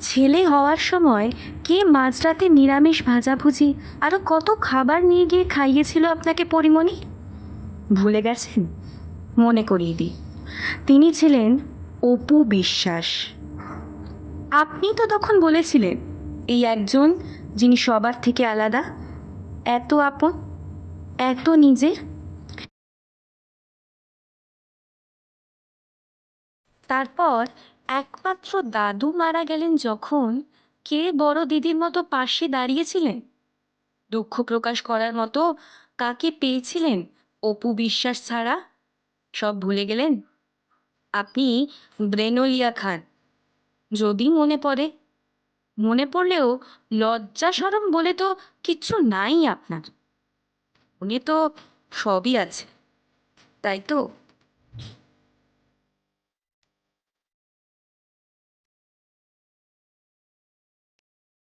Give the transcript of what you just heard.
ছেলে হওয়ার সময় কে মাঝরাতে নিরামিষ ভাজাভুজি আরও কত খাবার নিয়ে গিয়ে খাইয়েছিল আপনাকে পরিমণি? ভুলে গেছেন? মনে করিয়ে দিই। তিনি ছিলেন অপু বিশ্বাস। আপনি তো তখন বলেছিলেন, এই একজন যিনি সবার থেকে আলাদা, এত আপন, এত নিজের তারপর একমাত্র দাদু মারা গেলেন যখন কে বড় দিদির মতো পাশে দাঁড়িয়েছিলেন? দুঃখ প্রকাশ করার মতো কাকে পেয়েছিলেন অপু বিশ্বাস ছাড়া? সব ভুলে গেলেন? আপনি ব্রেনলিয়া খান। যদি মনে পড়ে। মনে পড়লেও লজ্জা সরম বলে তো কিচ্ছু নাই আপনার। মনে তো সবই আছে। তাই তো?